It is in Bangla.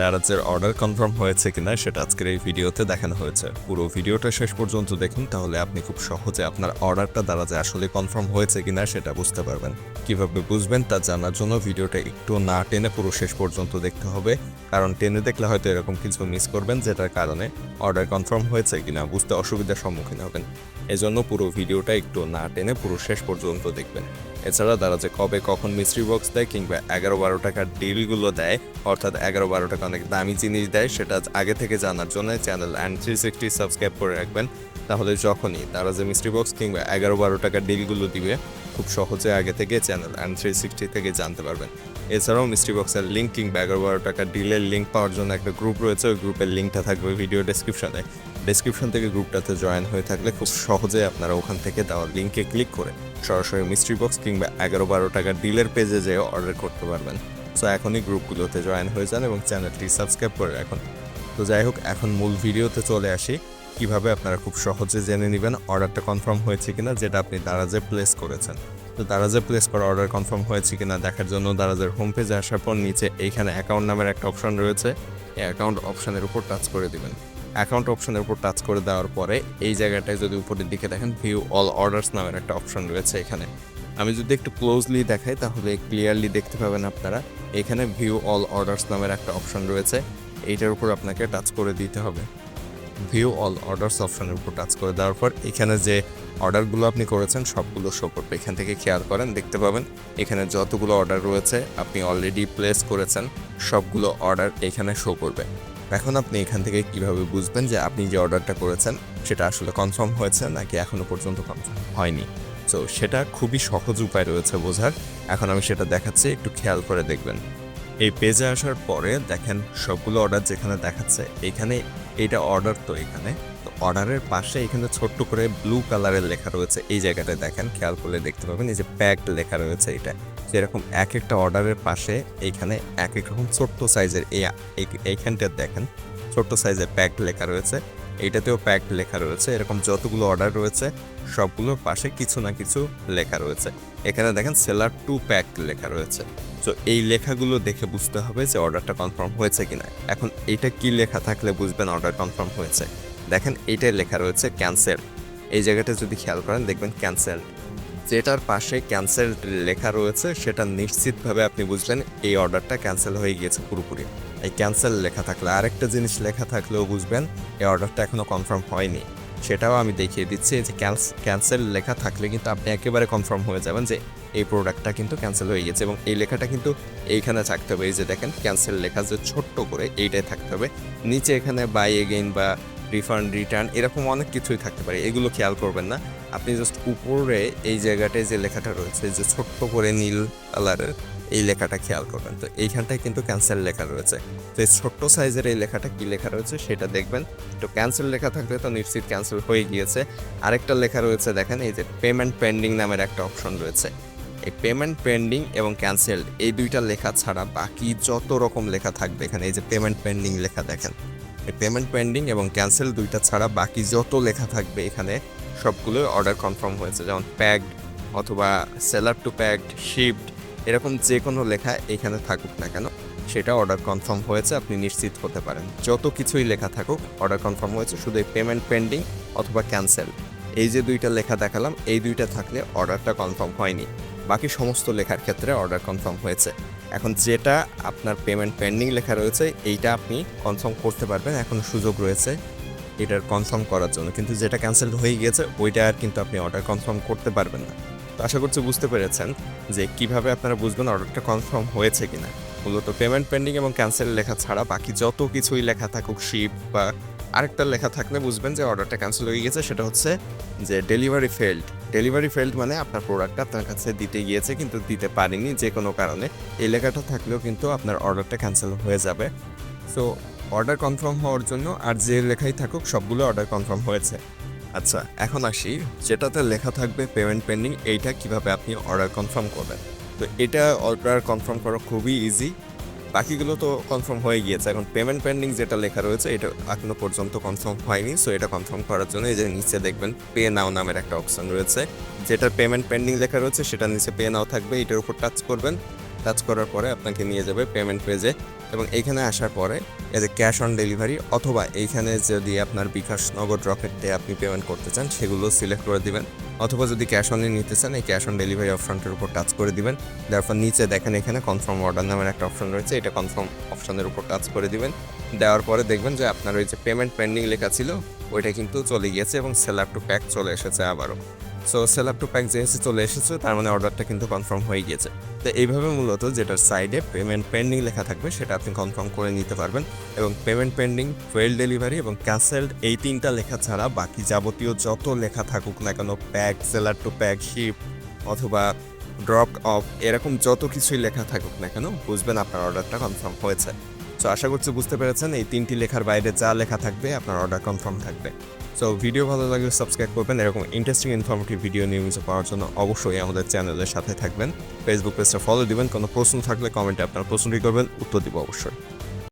দারাজের অর্ডার কনফার্ম হয়েছে কিনা সেটা আজকের এই ভিডিওতে দেখানো হয়েছে। পুরো ভিডিওটা শেষ পর্যন্ত দেখুন, তাহলে আপনি খুব সহজে আপনার অর্ডারটা দ্বারা যে আসলে কনফার্ম হয়েছে কিনা সেটা বুঝতে পারবেন। কীভাবে বুঝবেন তা জানার জন্য ভিডিওটা একটু না টেনে পুরো শেষ পর্যন্ত দেখতে হবে। কারণ টেনে দেখলে হয়তো এরকম কিছু মিস করবেন যেটার কারণে অর্ডার কনফার্ম হয়েছে কিনা, বুঝতে অসুবিধার সম্মুখীন হবেন। এজন্য পুরো ভিডিওটা একটু না টেনে পুরো শেষ পর্যন্ত দেখবেন। এছাড়া তারা যে কবে কখন মিস্ট্রি বক্স দেয় কিংবা এগারো বারো টাকার ডিলগুলো দেয়, অর্থাৎ এগারো বারো টাকা অনেক দামি জিনিস দেয়, সেটা আগে থেকে জানার জন্য channel and three sixty subscribe করে রাখবেন। তাহলে যখনই তারা যে মিস্ট্রি বক্স কিংবা এগারো বারো টাকার ডিলগুলো দিবে খুব সহজে আগে থেকে চ্যানেল অ্যান্ড থ্রি সিক্সটি থেকে জানতে পারবেন। এছাড়াও মিস্ট্রি বক্সের লিঙ্ক এগারো বারো টাকা ডিলের লিঙ্ক পাওয়ার জন্য একটা গ্রুপ রয়েছে, ওই গ্রুপের লিঙ্কটা থাকবে ভিডিও ডেসক্রিপশনে ডেসক্রিপশন থেকে গ্রুপটাতে জয়েন হয়ে থাকলে খুব সহজে আপনারা ওখান থেকে দেওয়া লিঙ্কে ক্লিক করে সরাসরি মিস্ট্রি বক্স কিংবা এগারো বারো টাকার ডিলের পেজে যেয়ে অর্ডার করতে পারবেন। সো এখনই গ্রুপগুলোতে জয়েন হয়ে যান এবং চ্যানেলটি সাবস্ক্রাইব করে রাখুন। তো যাই হোক, এখন মূল ভিডিওতে চলে আসি। কীভাবে আপনারা খুব সহজে জেনে নেবেন অর্ডারটা কনফার্ম হয়েছে কিনা, যেটা আপনি দারাজে প্লেস করেছেন। তো দারাজে প্লেস করা অর্ডার কনফার্ম হয়েছে কিনা দেখার জন্য দারাজের হোম পেজে আসার পর নিচে এইখানে অ্যাকাউন্ট নামের একটা অপশন রয়েছে। এই অ্যাকাউন্ট অপশনের উপর টাচ করে দিবেন। অ্যাকাউন্ট অপশনের উপর টাচ করে দেওয়ার পরে এই জায়গাটায় যদি উপরের দিকে দেখেন ভিউ অল অর্ডারস নামের একটা অপশন রয়েছে এখানে। আমি যদি একটু ক্লোজলি দেখাই, তাহলে ক্লিয়ারলি দেখতে পাবেন আপনারা, এখানে ভিউ অল অর্ডারস নামের একটা অপশন রয়েছে। এইটার উপর আপনাকে টাচ করে দিতে হবে। ভিউ অল অর্ডারস অপশনের উপর টাচ করে দেওয়ার পর, এখানে যে অর্ডারগুলো আপনি করেছেন, সবগুলো শো করবে। এখান থেকে খেয়াল করেন, দেখতে পাবেন এখানে যতগুলো অর্ডার রয়েছে, আপনি অলরেডি প্লেস করেছেন, সবগুলো অর্ডার এখানে শো করবে। এখন আপনি এখান থেকে কীভাবে বুঝবেন যে আপনি যে অর্ডারটা করেছেন, সেটা আসলে কনফার্ম হয়েছে নাকি এখনও পর্যন্ত কনফার্ম হয়নি? তো সেটা খুবই সহজ উপায় রয়েছে বোঝার। এখন আমি সেটা দেখাচ্ছি, একটু খেয়াল করে দেখবেন। এই পেজে আসার পরে দেখেন, সবগুলো অর্ডার যেখানে দেখাচ্ছে, এখানে এইটা অর্ডার তো এখানে। তো অর্ডারের পাশে এখানে ছোট্ট করে ব্লু কালারের লেখা রয়েছে। এই জায়গাটা দেখেন, খেয়াল করলে দেখতে পাবেন। এই যে প্যাকড লেখা রয়েছে এটা। যেরকম এক একটা অর্ডারের পাশে এখানে এক এক রকম ছোট্ট সাইজের এই- এইখানটা দেখেন। ছোট্ট সাইজের প্যাক লেখা রয়েছে। এইটাতেও প্যাকড লেখা রয়েছে। এরকম যতগুলো অর্ডার রয়েছে, সবগুলোর পাশে কিছু না কিছু লেখা রয়েছে। এখানে দেখেন সেলার টু প্যাক লেখা রয়েছে। তো এই লেখাগুলো দেখে বুঝতে হবে যে অর্ডারটা কনফার্ম হয়েছে কিনা। এখন এইটা কি লেখা থাকলে বুঝবেন অর্ডার কনফার্ম হয়েছে। দেখেন এইটাই লেখা রয়েছে ক্যান্সেল এই জায়গাটা যদি খেয়াল করেন, দেখবেন ক্যান্সেল যেটার পাশে ক্যান্সেল লেখা রয়েছে, সেটা নিশ্চিতভাবে আপনি বুঝলেন এই অর্ডারটা ক্যান্সেল হয়ে গিয়েছে পুরোপুরি। এই ক্যান্সেল লেখা থাকলে আরেকটা জিনিস লেখা থাকলেও বুঝবেন, এই অর্ডারটা এখনও কনফার্ম হয়নি। সেটাও আমি দেখিয়ে দিচ্ছি যে ক্যান্সেল লেখা থাকলে কিন্তু আপনি একেবারে কনফার্ম হয়ে যাবেন যে এই প্রোডাক্টটা কিন্তু ক্যান্সেল হয়ে গেছে এবং এই লেখাটা কিন্তু এইখানে থাকতে হবে। এই যে দেখেন ক্যান্সেল লেখা যে ছোট্ট করে এইটাই থাকতে হবে। নিচে এখানে বাই এগেইন বা রিফান্ড রিটার্ন এরকম অনেক কিছুই থাকতে পারে, এগুলো খেয়াল করবেন না। আপনি জাস্ট উপরে এই জায়গাটায় যে লেখাটা রয়েছে, যে ছোট্ট করে নীল কালারের এই লেখাটা খেয়াল করবেন। তো এইখানটায় কিন্তু ক্যান্সেল লেখা রয়েছে। তো এই ছোট্ট সাইজের এই লেখাটা কী লেখা রয়েছে সেটা দেখবেন। তো ক্যান্সেল লেখা থাকলে তো নিশ্চিত ক্যান্সেল হয়ে গিয়েছে। আরেকটা লেখা রয়েছে দেখেন, এই যে পেমেন্ট পেন্ডিং নামের একটা অপশন রয়েছে। এই পেমেন্ট পেন্ডিং এবং ক্যান্সেল এই দুইটা লেখা ছাড়া বাকি যত রকম লেখা থাকবে এখানে, এই যে পেমেন্ট পেন্ডিং লেখা দেখেন। এই পেমেন্ট পেন্ডিং এবং ক্যান্সেল দুইটা ছাড়া বাকি যত লেখা থাকবে এখানে সবগুলো অর্ডার কনফার্ম হয়েছে। যেমন প্যাকড অথবা সেলার টু প্যাকড শিপড এরকম যে কোনো লেখা এখানে থাকুক না কেন, সেটা অর্ডার কনফার্ম হয়েছে, আপনি নিশ্চিত হতে পারেন। যত কিছুই লেখা থাকুক অর্ডার কনফার্ম হয়েছে, শুধু এই পেমেন্ট পেন্ডিং অথবা ক্যান্সেল এই যে দুইটা লেখা দেখালাম, এই দুইটা থাকলে অর্ডারটা কনফার্ম হয়নি। বাকি সমস্ত লেখার ক্ষেত্রে অর্ডার কনফার্ম হয়েছে। এখন যেটা আপনার পেমেন্ট পেন্ডিং লেখা রয়েছে, এইটা আপনি কনফার্ম করতে পারবেন, এখন সুযোগ রয়েছে এটার কনফার্ম করার জন্য। কিন্তু যেটা ক্যান্সেল হয়ে গিয়েছে, ওইটা আর কিন্তু আপনি অর্ডার কনফার্ম করতে পারবেন না। তো আশা করছি বুঝতে পেরেছেন যে কীভাবে আপনারা বুঝবেন অর্ডারটা কনফার্ম হয়েছে কিনা। মূলত পেমেন্ট পেন্ডিং এবং ক্যান্সেল লেখা ছাড়া বাকি যত কিছুই লেখা থাকুক, শিপ বা আরেকটা লেখা থাকলে বুঝবেন যে অর্ডারটা ক্যান্সেল হয়ে গেছে সেটা হচ্ছে যে ডেলিভারি ফেল্ড। ডেলিভারি ফেল্ড মানে আপনার প্রোডাক্টটা আপনার কাছে দিতে গিয়েছে কিন্তু দিতে পারেনি যে কোনো কারণে। এই লেখাটা থাকলেও কিন্তু আপনার অর্ডারটা ক্যান্সেল হয়ে যাবে। সো অর্ডার কনফার্ম হওয়ার জন্য আর যে লেখাই থাকুক, সবগুলো অর্ডার কনফার্ম হয়েছে। আচ্ছা এখন আসি। যেটাতে লেখা থাকবে পেমেন্ট পেন্ডিং এইটা কীভাবে আপনি অর্ডার কনফার্ম করবেন? তো এটা অর্ডার কনফার্ম করা খুবই ইজি বাকিগুলো তো কনফার্ম হয়ে গিয়েছে। এখন পেমেন্ট পেন্ডিং যেটা লেখা রয়েছে, এটা এখনও পর্যন্ত কনফার্ম হয়নি। সো এটা কনফার্ম করার জন্য এই যে নিচে দেখবেন পে নাও নামের একটা অপশন রয়েছে। যেটা পেমেন্ট পেন্ডিং লেখা রয়েছে, সেটা নিচে পে নাও থাকবে। এটার উপর টাচ করবেন। টাচ করার পরে আপনাকে নিয়ে যাবে পেমেন্ট পেজে এবং এইখানে আসার পরে এই যে ক্যাশ অন ডেলিভারি অথবা এইখানে যদি আপনার বিকাশ নগদ রকেটে আপনি পেমেন্ট করতে চান, সেগুলো সিলেক্ট করে দিবেন। অথবা যদি ক্যাশ অনে নিতে চান, এই ক্যাশ অন ডেলিভারি অপশনটার উপর টাচ করে দিবেন। তারপর নিচে দেখেন এখানে কনফার্ম অর্ডার নামের একটা অপশন রয়েছে, এটা কনফার্ম অপশনের উপর টাচ করে দিবেন। দেওয়ার পরে দেখবেন যে আপনার ওই যে পেমেন্ট পেন্ডিং লেখা ছিল, ওইটা কিন্তু চলে গিয়েছে এবং সেলার টু প্যাক চলে এসেছে আবারও। সো সেলার টু প্যাক যেহেতু চলে এসেছে, তার মানে অর্ডারটা কিন্তু কনফার্ম হয়ে গিয়েছে। তো এইভাবে মূলত যেটার সাইডে পেমেন্ট পেন্ডিং লেখা থাকবে, সেটা আপনি কনফার্ম করে নিতে পারবেন। এবং পেমেন্ট পেন্ডিং ফেল ডেলিভারি এবং ক্যান্সেলড এই তিনটা লেখা ছাড়া বাকি যাবতীয় যত লেখা থাকুক না কেন pack seller to pack ship অথবা ড্রপ অফ এরকম যত কিছুই লেখা থাকুক না কেন, বুঝবেন আপনার অর্ডারটা কনফার্ম হয়েছে। সো আশা করছি বুঝতে পেরেছেন, এই তিনটি লেখার বাইরে যা লেখা থাকবে আপনার অর্ডার কনফার্ম থাকবে। সো ভিডিও ভালো লাগলে সাবস্ক্রাইব করবেন, এরকম ইন্টারেস্টিং ইনফরমেটিভ ভিডিও নিয়মিত পাওয়ার জন্য অবশ্যই আমাদের চ্যানেলের সাথে থাকবেন। ফেসবুক পেজটা ফলো দিবেন, কোনো প্রশ্ন থাকলে কমেন্টে আপনার প্রশ্নটি করবেন, উত্তর দিব অবশ্যই।